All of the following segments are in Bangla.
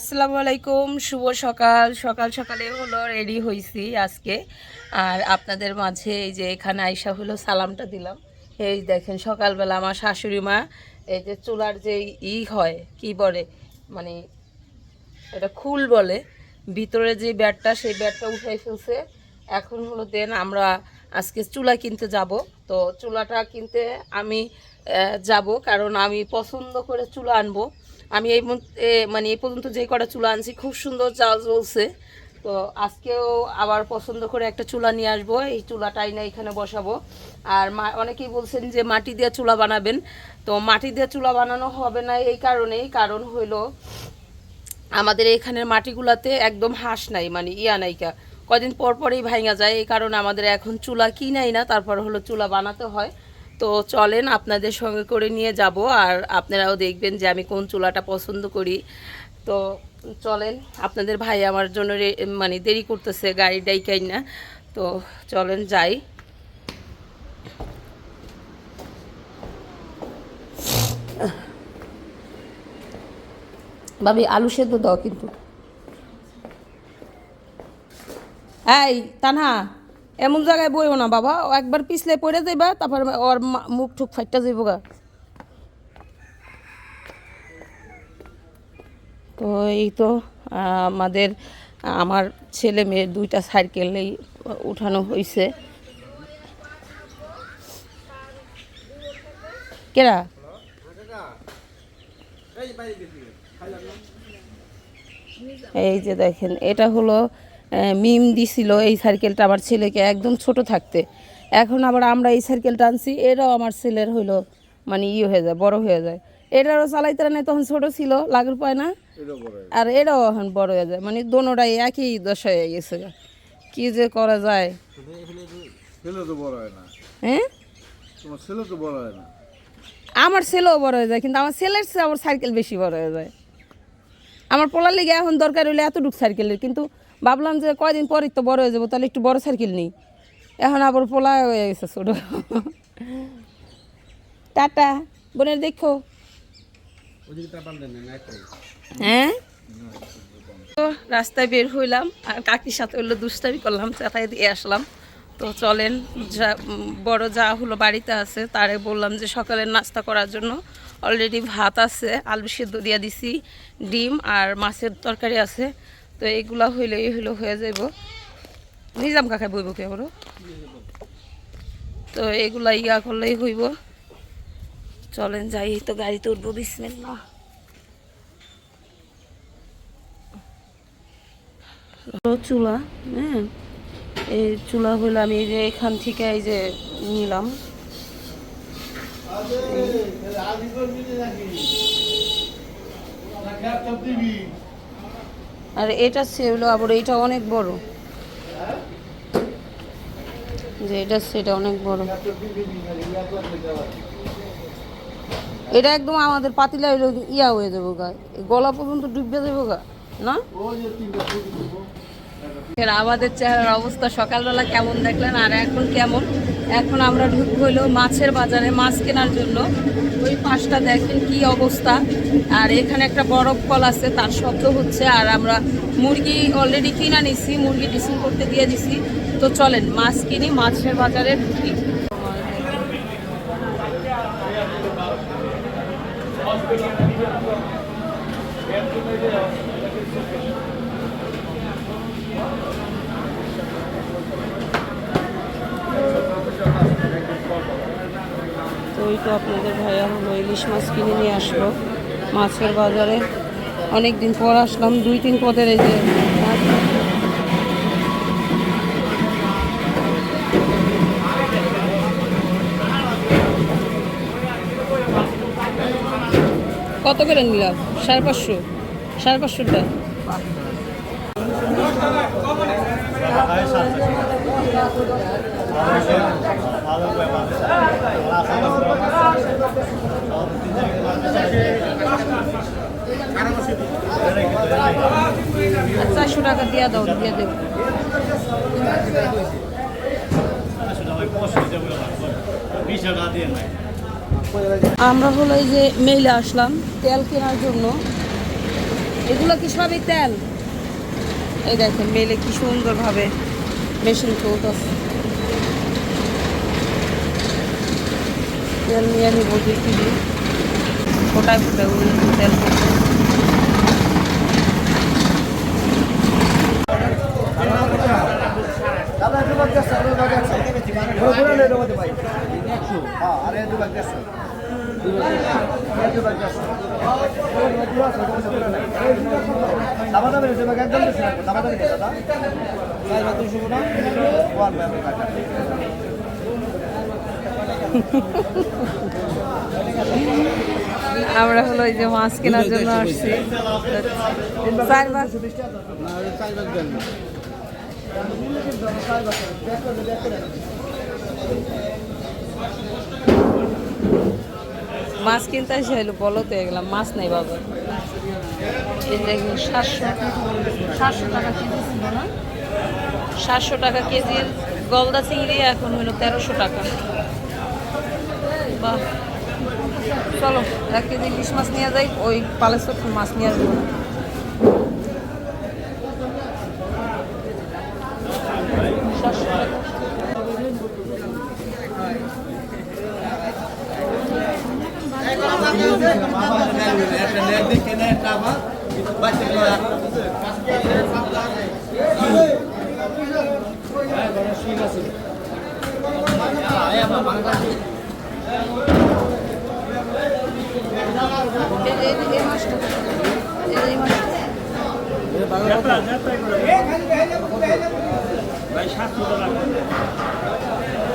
আসসালামু আলাইকুম, শুভ সকাল। সকাল সকালে হলো রেডি হয়েছি আজকে। আর আপনাদের মাঝে এই যে এখানে আইসা হলো সালামটা দিলাম। এই দেখেন সকালবেলা আমার শাশুড়ি মা, এই যে চুলার যে ই হয়, কি বলে মানে এটা খুল বলে, ভিতরে যে ব্যাটটা, সেই ব্যাটটা উঠাই ফেলছে। এখন হলো দেন আমরা আজকে চুলা কিনতে যাব। তো চুলাটা কিনতে আমি যাব কারণ আমি পছন্দ করে চুলা আনব। আমি এই মন- এই পর্যন্ত যে কটা চুলা আনছি খুব সুন্দর চাল চলছে তো আজকেও আবার পছন্দ করে একটা চুলা নিয়ে আসব। এই চুলাটাই না এখানে বসাবো। আর মা, অনেকেই বলছেন যে মাটি দিয়ে চুলা বানাবেন। তো মাটি দিয়ে চুলা বানানো হবে না এই কারণেই। কারণ হইল, আমাদের এখানের মাটিগুলাতে একদম হাঁস নাই মানে ইয়া নাইকা। কদিন পর পরেই ভাঙা যায়, এই কারণে আমাদের এখন চুলা কিনাই না, তারপর হলো চুলা বানাতে হয়। তো চলেন, আপনাদের সঙ্গে করে নিয়ে যাব, আর আপনারাও দেখবেন যে আমি কোন চুলাটা পছন্দ করি। তো চলেন, আপনাদের ভাই আমার জন্য মানে দেরি করতেছে, গাড়ি ডাইকাই না তো চলেন, যাই। ভাবি, আলু সেদ্ধ দাও কিন্তু। এই, তানহা, এমন জায়গায় বইও না বাবা, ও একবার পিছলে পড়ে যাইবা, তারপর ওর মুখ ঠুক ফাইটটা যাইব গা। তো এই তো, আমাদের, আমার ছেলে মেয়ের দুইটা সাইকেলেই উঠানো হয়েছে কেরা? এই যে দেখেন, এটা হলো মিম দিছিল এই সাইকেলটা আমার ছেলেকে একদম ছোট থাকতে। এখন আবার আমরা এই সাইকেলটা আনছি এটাও আমার ছেলের হইল মানে ইয়ে হয়ে যায় বড় হয়ে যায়। এটারও চালাইতে না তখন ছোট ছিল লাগের পায় না। আর এটাও এখন বড় হয়ে যায় মানে দোনোটাই একই দশা হয়ে গেছে। কি যে করা যায়। হয় আমার ছেলেও বড় হয়ে যায় কিন্তু আমার ছেলের চেয়ে আমার সাইকেল বেশি বড় হয়ে যায়। আমার পোলার লেগে এখন দরকার হলে এতটুকু সাইকেলের কিন্তু ভাবলাম যে কয়দিন পরই তো বড় হয়ে যাব, তাহলে একটু বড় সাইকেল নেই। এখন আবার পোলা হয়ে গেছে ছোট। টাটা, বোনের দেখো। হ্যাঁ? তো রাস্তায় বের হইলাম, আর কাকির সাথে হলো দুষ্টামি করলাম চাতাই দিয়ে আসলাম। তো চলেন, যা, বড় যা হলো বাড়িতে আছে, তারে বললাম যে সকালের নাস্তা করার জন্য। অলরেডি ভাত আছে, আলু সেদ্ধ দিয়ে দিছি, ডিম আর মাছের তরকারি আছে। তো এইগুলা হইলেই হইল হয়ে যাইব। নিজাম কাকা বইব কে বড় তো এগুলা ইয়া করলেই হইব। চলেন যাই, এই তো গাড়িতে উঠবো, বিসমিল্লাহ। হলো চুলা হ্যাঁ? এই চুলা হইল আমি এই যে এখান থেকে এই যে নিলাম। আর এটা সেগুলো আবার এটা অনেক বড়। যে এটা সেটা অনেক বড়। এটা একদম আমাদের পাতিলা হইল ইয়া হয়ে যাব গা। গলা পর্যন্ত ডুববে যাব গা, না? আমাদের চেহারার অবস্থা সকালবেলা কেমন দেখলেন? আর এখন কেমন? এখন আমরা ঢুক হইল মাছের বাজারে, মাছ কেনার জন্য। ওই পাশটা দেখেন কি অবস্থা। আর এখানে একটা বরফ কল আছে, তার শব্দ হচ্ছে, আর আমরা মুরগি অলরেডি কিনা নিছি, মুরগি ডিসিং করতে দিয়ে দিছি। তো চলেন, মাছ কিনি, মাছের বাজারে ঢুকি তো ওই তো আপনাদের ভাইয়া হলো ইলিশ মাছ কিনে নিয়ে আসলো মাছের বাজারে। অনেক দিন পর আসলাম, দুই তিন পদের এই যে কত করে নিলাম সাড়ে পাঁচশো। সাড়ে পাঁচশোটা? চারশো টাকা দিয়ে দাও, দিয়ে দেবো। আমরা হলো এই যে মেইলে আসলাম, তেল কেনার জন্য। এগুলো কি সবই তেল? এই দেখেন মেলে কি সুন্দরভাবে মেশিন চলতেছে তেল নিয়ে নিব কেজি। ফোটায় ফোটায় ওই তেল। দাদা দুশো আমরা হলো এই যে মাছ কেনার জন্য আসছি। মাছ। কিনতে এসে হলো তো গেলাম, মাছ নাই বাবা। সাতশো সাতশো টাকা কেজি সাতশো টাকা কেজি, গলদা চিংড়ি এখন হলো তেরোশো টাকা। বাহ চলো এক কেজি ইলিশ মাছ নিয়ে যাই ওই পালেশ্বর মাছ নিয়ে আসব না ভাই সাতশো টাকা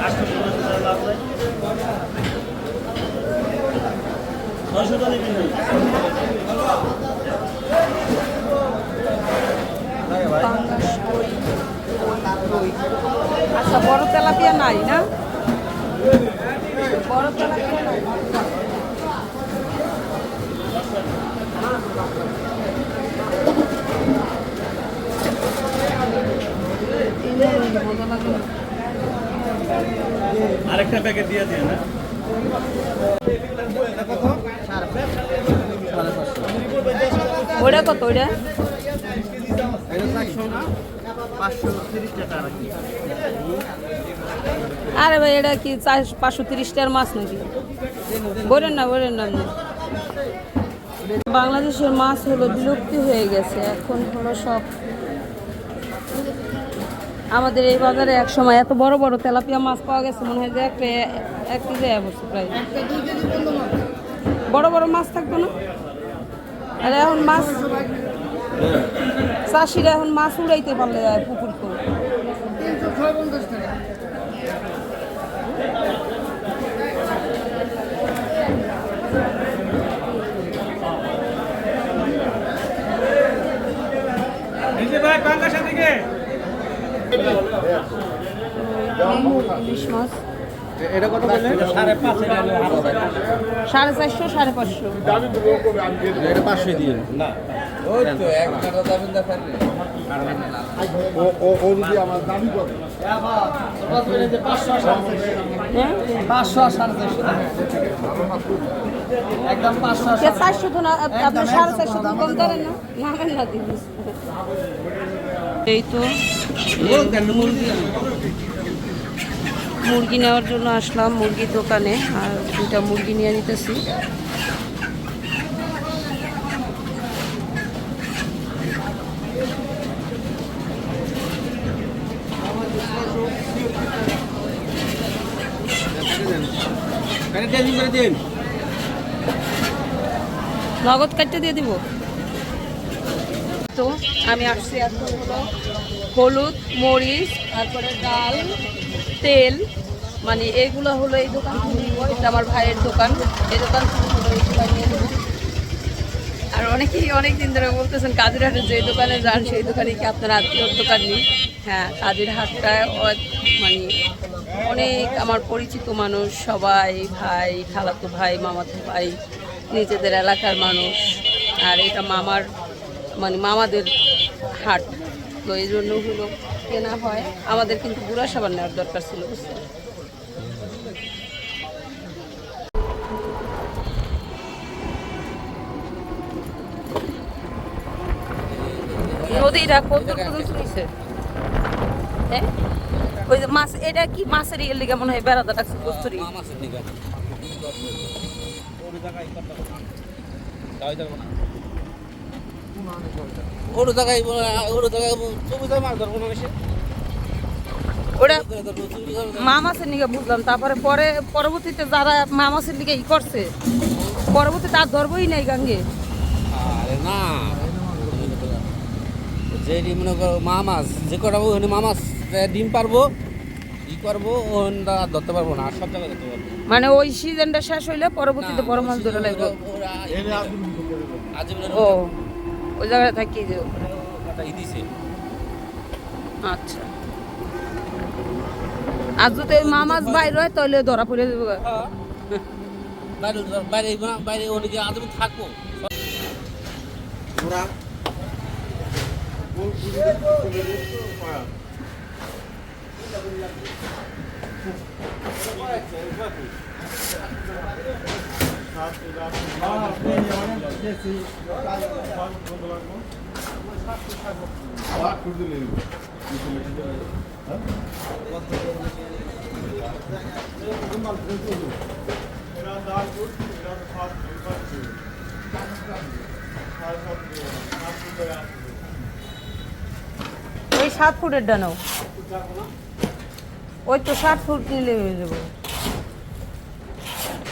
আটশো টাকা লাভ নাই ছয়শো টাকা নেবেন পাঙ্গাস কই কই আচ্ছা বড় তেলাপিয়া নাই না আরেকটা প্যাকেট দিয়ে দিয়ে না? ওইটা কত ওইটা? পাঁচশো তিরিশ টাকা আরে ভাই, এটা কি চার পাঁচশো তিরিশটার মাছ নাকি? বলেন না বলেন না বাংলাদেশের মাছ হলো বিলুপ্তি হয়ে গেছে, এখন হলো সব আমাদের এই বাজারে এক সময় এত বড় বড় তেলাপিয়া মাছ পাওয়া গেছে, মনে হয় যে একটা এক কেজি অবশ্য প্রায়। বড় বড় মাছ থাকতো না? আর এখন মাছ চাষিরা এখন মাছ উড়াইতে পারলে পুকুর করে ইলিশ মাছ এটা কত বললেন? সাড়ে চারশো সাড়ে পাঁচশো। এটা পাঁচশো দিয়ে। না। চারশো তো না আপ- আপনি সাড়ে চারশো কম ধরেন না। নামেন না দিদি এই তো মুরগি নেওয়ার জন্য আসলাম মুরগির দোকানে আর দুইটা মুরগি নিয়ে নিতেছি। নগদ কাটতে দিয়ে দিব। তো আমি আসছি এখন হলো হলুদ, মরিচ, তারপরে ডাল, তেল মানে এইগুলো হলো এই দোকান এটা আমার ভাইয়ের দোকান। এই দোকান আর অনেকেই অনেক দিন ধরে বলতেছেন কাজের হাটে যে দোকানে যান, সেই দোকানে কি আপনার আত্মীয়র দোকান নেই? হ্যাঁ কাজের হাটটায় মানে অনেক আমার পরিচিত মানুষ, সবাই, ভাই, খালাতো ভাই, মামাতো ভাই, নিজেদের এলাকার মানুষ। আর এটা মামার মানে মামাদের হাট। তো এই জন্য হলো কেনা হয়। আমাদের কিন্তু বুড়া সাবান নেওয়ার দরকার ছিল, বুঝছেন? নদীটা কত হ্যাঁ? ওই যে মাছ, এটা কি মাছের ইয়ের লিগে মনে হয় বেড়াতে রাখছে, কস্তুরি? ওর জায়গায় ওর জায়গায় চব্বিশ মাছ ধরবো না বেশি। ওটা মা মাছের নিকে বুঝলাম তারপরে পরে পরবর্তীতে যারা মা মাছের নিকে ই করছে পরবর্তীতে আর ধরবই নাই গাঙ্গে। আরে না। যে মনে করো মা মাছ যে কটা ওখানে ডিম পারব ই করব ওখানটা ধরতে পারব না আর সব জায়গায় ধরতে পারব। মানে ওই সিজনটা শেষ হইলে পরবর্তীতে বড় মাছ ধরে লাগবে। ও। ওই জায়গায় থাকি যে আচ্ছা। আর যদি ওই মা মাছ বাইর হয় তাহলে ধরা পড়ে যাবে। গা। বাইরে বাইরে বাইরে ওদিকে আজীবন থাকব। ওই সাত ফুটের ডানাও। ওই তো সাত ফুট নিলে হয়ে যাব।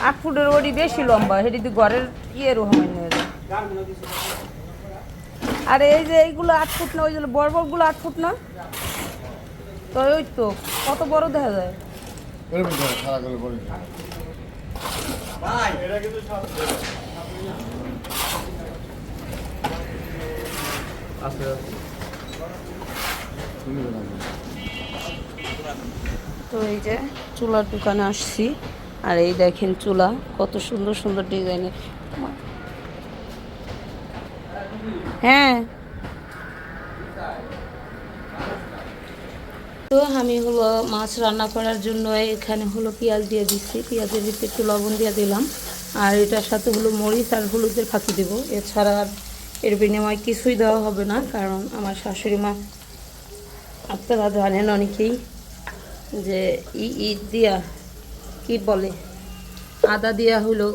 আট ফুটের ওটি বেশি লম্বা, সেটি তো ঘরের ইয়েরও হয় না আর এই যে এইগুলো আট ফুট না, ওই বড় বড়গুলো আট ফুট না? তো ওই তো, কত বড় দেখা যায়? তো এই যে চুলার দোকানে আসছি। আর এই দেখেন চুলা, কত সুন্দর সুন্দর ডিজাইনের হ্যাঁ। তো আমি হলো মাছ রান্না করার জন্য এখানে হলো পেঁয়াজ দিয়ে দিচ্ছি। পেঁয়াজের ভিতরে একটু লবণ দিয়ে দিলাম। আর এটার সাথে হলো মরিচ আর হলুদের ফাঁকি দেবো। এছাড়া আর এর বিনিময়ে কিছুই দেওয়া হবে না, কারণ আমার শাশুড়ি মা আপনারা জানেন অনেকেই যে ঈদ দিয়া কি বলে? আদা দেওয়া হলো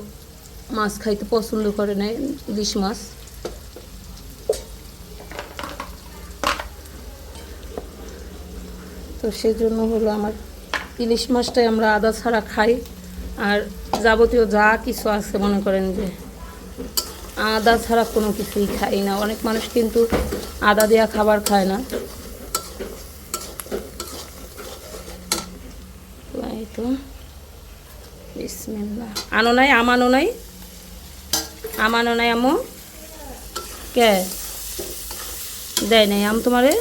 মাছ খাইতে পছন্দ করে না ইলিশ মাছ। তো সেজন্য হলো আমার ইলিশ মাছটাই আমরা আদা ছাড়া খাই। আর যাবতীয় যা কিছু আছে মনে করেন যে, আদা ছাড়া কোনো কিছুই খাই না। অনেক মানুষ কিন্তু আদা দেওয়া খাবার খায় না তো এই তো বিসমিল্লা আনো নাই আমানো নাই? আমানো নাই আমো কে? দেয় নাই আম তোমারে?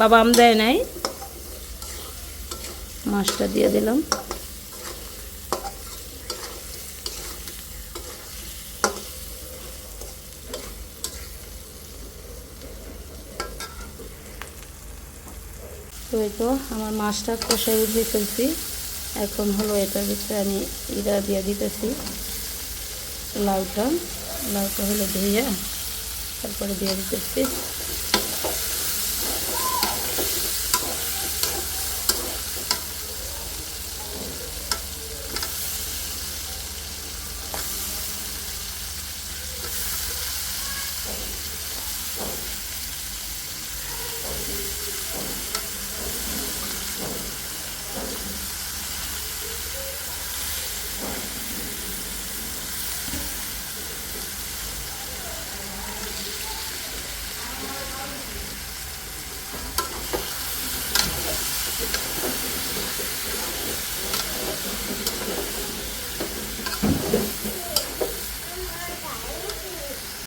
বাবা আম দেয় নাই? মাছটা দিয়ে দিলাম। তো এই তো, আমার মাছটা কষাই উঠিয়ে ফেলছি। এখন হলো এটার ভিতরে আমি ইরা দিয়ে দিতেছি লাউটা। লাউটা হলো ধুইয়া তারপরে দিয়ে দিতেছি।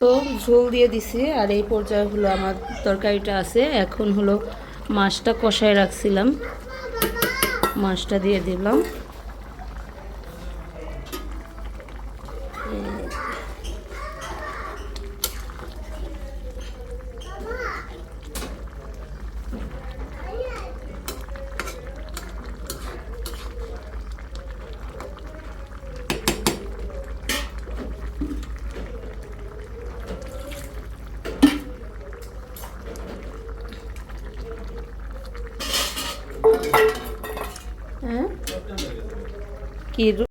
তো ঝোল দিয়ে দিছি, আর এই পর্যায়ে হলো আমার তরকারিটা আছে। এখন হলো মাছটা কষায় রাখছিলাম। মাছটা দিয়ে দিলাম। হ্যাঁ কি